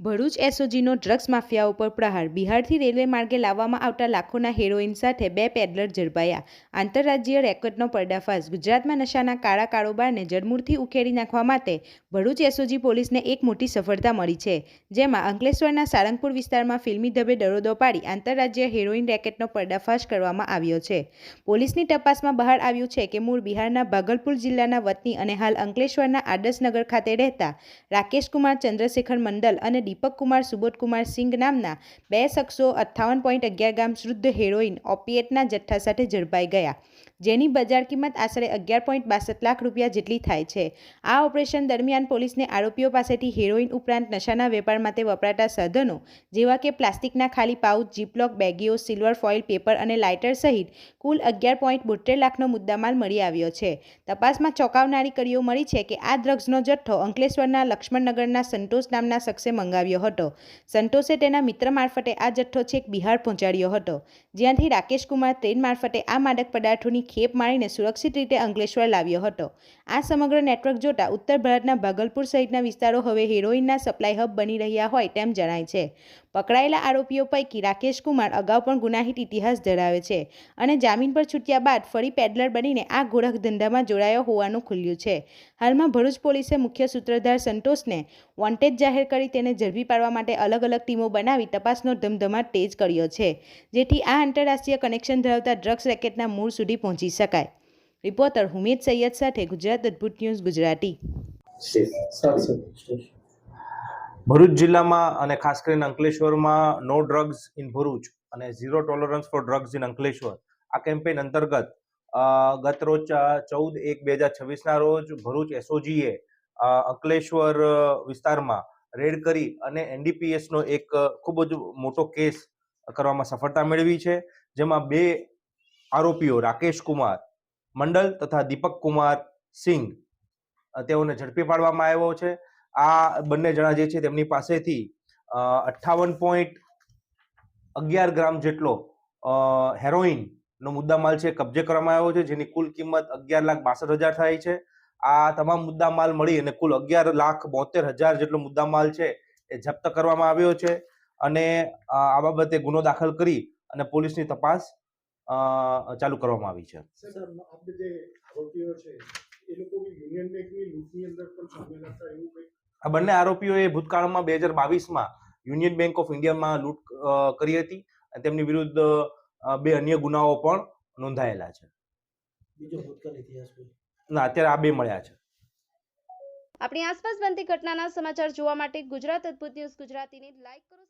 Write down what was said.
Bharuch એસઓજીનો drugs mafia ઉપર પ્રહાર. બિહારથી railway માર્ગે લાવવામાં આવતા લાખોના હેરોઇન સાથે બે પેડલર ઝડપાયા. આંતરરાજ્ય રેકેટનો પર્દાફાશ. ગુજરાતમાં નશાના કાળા કારોબારને જડમૂળથી ઉખેડી નાખવા માટે ભરૂચ એસઓજી પોલીસને એક મોટી સફળતા મળી છે. જેમાં અંકલેશ્વરના સારંગપુર વિસ્તારમાં ફિલ્મી ધબે દરોદો પાડી આંતરરાજ્ય હેરોઇન રેકેટનો પર્દાફાશ કરવામાં આવ્યો છે. પોલીસની તપાસમાં બહાર આવ્યું છે કે મૂળ બિહારના ભાગલપુર જિલ્લાના વતની અને હાલ અંકલેશ્વરના આદર્શનગર ખાતે રહેતા રાકેશકુમાર ચંદ્રશેખર મંડલ અને દીપક કુમાર સુબોધકુમાર સિંઘ નામના બે શખ્સો અઠ્ઠાવન પોઈન્ટ અગિયાર ગ્રામ શુદ્ધ હેરોઇન ઓપિએટના જથ્થા સાથે ઝડપાઈ ગયા. જેની બજાર કિંમત આશરે અગિયાર પોઈન્ટ બાસઠ લાખ રૂપિયા જેટલી થાય છે. આ ઓપરેશન દરમિયાન પોલીસને આરોપીઓ પાસેથી હેરોઇન ઉપરાંત નશાના વેપાર માટે વપરાતા સાધનો, જેવા કે પ્લાસ્ટિકના ખાલી પાઉચ, જીપલોક બેગીઓ, સિલ્વર ફોઇલ, પેપર અને લાઇટર સહિત કુલ અગિયાર પોઈન્ટ બોતેર લાખનો મુદ્દામાલ મળી આવ્યો છે. તપાસમાં ચોંકાવનારી કડીઓ મળી છે કે આ ડ્રગ્સનો જથ્થો અંકલેશ્વરના લક્ષ્મણનગરના સંતોષ નામના શખ્સે મંગાવ્યો હતો. સંતોષે તેના મિત્ર મારફતે આ જથ્થો છેક બિહાર પહોંચાડ્યો હતો. જ્યાંથી રાકેશ ટ્રેન મારફતે આ માદક પદાર્થોની ખેપ મારીને સુરક્ષિત રીતે અંકલેશ્વર લાવ્યો હતો. આ સમગ્ર નેટવર્ક જોતા ઉત્તર ભારતના ભાગલપુર સહિતના વિસ્તારો હવે હેરોઇનના સપ્લાય હબ બની રહ્યા હોય તેમ જણાય છે. પકડાયેલા આરોપીઓ પૈકી રાકેશ કુમાર અગાઉ પણ ગુનાહિત ઇતિહાસ ધરાવે છે અને જામીન પર છૂટ્યા બાદ ફરી પેડલર બનીને આ ગોરખ ધંધામાં જોડાયો હોવાનું ખુલ્યું છે. હાલમાં ભરૂચ પોલીસે મુખ્ય સૂત્રધાર સંતોષને વોન્ટેડ જાહેર કરી તેને ઝડપી પાડવા માટે અલગ અલગ ટીમો બનાવી તપાસનો ધમધમાટ તેજ કર્યો છે. જેથી આ આંતરરાષ્ટ્રીય કનેક્શન ધરાવતા ડ્રગ્સ રેકેટના મૂળ સુધી પહોંચી શકાય. રિપોર્ટર હુમેદ સૈયદ સાથે ગુજરાત અદ્ભુત ન્યૂઝ ગુજરાતી. ભરૂચ જિલ્લામાં અને ખાસ કરીને અંકલેશ્વરમાં નો ડ્રગ્સ ઇન ભરૂચ અને zero tolerance for drugs in Ankleshwar. આ કેમ્પેઇન અંતર્ગત ગત રોજ ચૌદ એક બે હજાર છવ્વીસના રોજ ભરૂચ એસઓજીએ અંકલેશ્વર વિસ્તારમાં રેડ કરી અને એનડીપીએસનો એક ખૂબ જ મોટો કેસ કરવામાં સફળતા મેળવી છે. જેમાં બે આરોપીઓ રાકેશ કુમાર મંડલ તથા દીપક કુમાર સિંઘ તેઓને ઝડપી પાડવામાં આવ્યો છે. આ બંને જણા જે છે તેમની પાસેથી અઠ્ઠાવન પોઈન્ટ અગિયાર ગ્રામ જેટલો હેરોઇનનો મુદ્દામાલ છે કબજે કરવામાં આવ્યો છે, જેની કુલ કિંમત અગિયાર લાખ બાસઠ હજાર થાય છે. આ તમામ મુદ્દામાલ મળી અને કુલ અગિયાર લાખ બોતેર હજાર જેટલો મુદ્દામાલ છે એ જપ્ત કરવામાં આવ્યો છે. અને આ બાબતે ગુનો દાખલ કરી અને પોલીસની તપાસ ચાલુ કરવામાં આવી છે. સર આપણે જે આરોપીઓ છે એ લોકો બી યુનિયન બેંકની લૂંટની અંદર પણ સામેલ હતા એવું કંઈક આ બંને આરોપીઓએ ભૂતકાળમાં બે હજાર બાવીસમાં યુનિયન બેંક ઓફ ઇન્ડિયામાં લૂંટ કરી હતી અને તેમની વિરુદ્ધ બે અન્ય ગુનાઓ પણ નોંધાયેલા છે. બીજો ભૂતકાળ ઇતિહાસ ના, અત્યારે આ બે મળ્યા છે. આપણી આસપાસ બનતી ઘટનાના સમાચાર જોવા માટે ગુજરાત અદ્ભુત ન્યૂઝ ગુજરાતીને લાઈક કરો